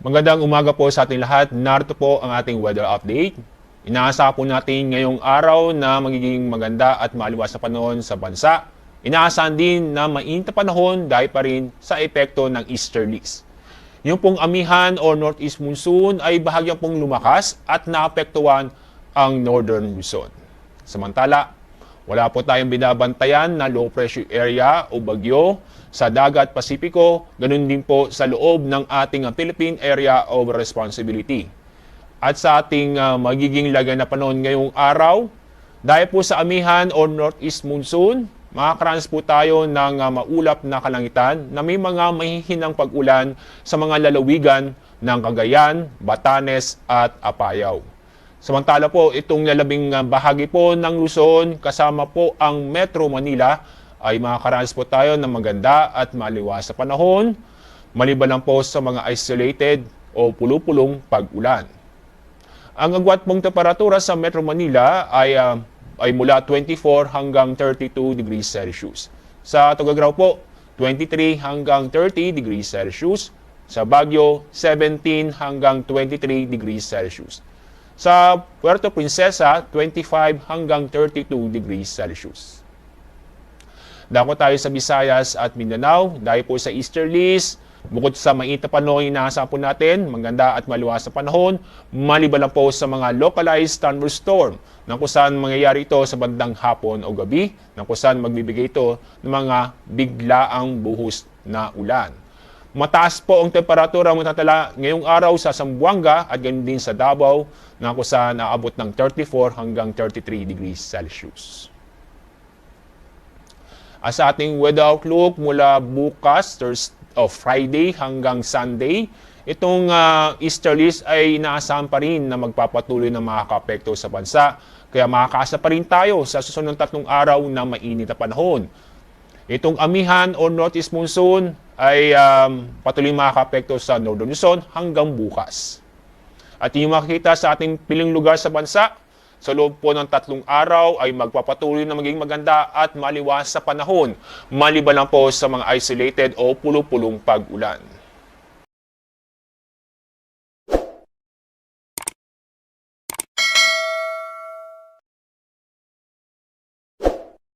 Magandang umaga po sa ating lahat. Narito po ang ating weather update. Inaasahan po natin ngayong araw na magiging maganda at maliwas na panahon sa bansa. Inaasahan din na mainit na panahon dahil pa rin sa epekto ng easterlies. Yung pong amihan o northeast monsoon ay bahagyang pong lumakas at naapektuhan ang northern Luzon. Samantala, wala po tayong binabantayan na low pressure area o bagyo sa dagat Pasipiko, ganun din po sa loob ng ating uh, Philippine Area of Responsibility. At sa ating uh, magiging lagay na panahon ngayong araw, dahil po sa amihan o northeast monsoon, makakarans po tayo ng uh, maulap na kalangitan na may mga mahihinang pag-ulan sa mga lalawigan ng Cagayan, Batanes at Apayao. Samantala po, itong lalabing uh, bahagi po ng Luzon kasama po ang Metro Manila ay makakaranas po tayo ng maganda at maliwas sa panahon, maliban lang po sa mga isolated o pulupulong pag-ulan. Ang agwat pong temperatura sa Metro Manila ay, uh, ay mula 24 hanggang 32 degrees Celsius. Sa Tugagraw po, 23 hanggang 30 degrees Celsius. Sa Baguio, 17 hanggang 23 degrees Celsius. Sa Puerto Princesa, 25 hanggang 32 degrees Celsius. Dako tayo sa Visayas at Mindanao dahil po sa easterlies, bukod sa mainit na panahon inaasahan po natin, maganda at maliwas na panahon, maliban lang po sa mga localized thunderstorm na kung saan mangyayari ito sa bandang hapon o gabi, na kung saan magbibigay ito ng mga biglaang buhos na ulan. Mataas po ang temperatura matatala ngayong araw sa Zamboanga at ganun din sa Davao na kung saan naabot ng 34 hanggang 33 degrees Celsius. As sa ating weather outlook mula bukas, Thursday, o Friday hanggang Sunday, itong uh, easterlies ay inaasahan pa rin na magpapatuloy na makakapekto sa bansa. Kaya makakaasa pa rin tayo sa susunod tatlong araw na mainit na panahon. Itong amihan o northeast monsoon ay um, patuloy makakapekto sa northern Luzon hanggang bukas. At yung makikita sa ating piling lugar sa bansa, sa loob po ng tatlong araw ay magpapatuloy na maging maganda at maliwas sa panahon, maliban lang po sa mga isolated o pulupulong pag-ulan.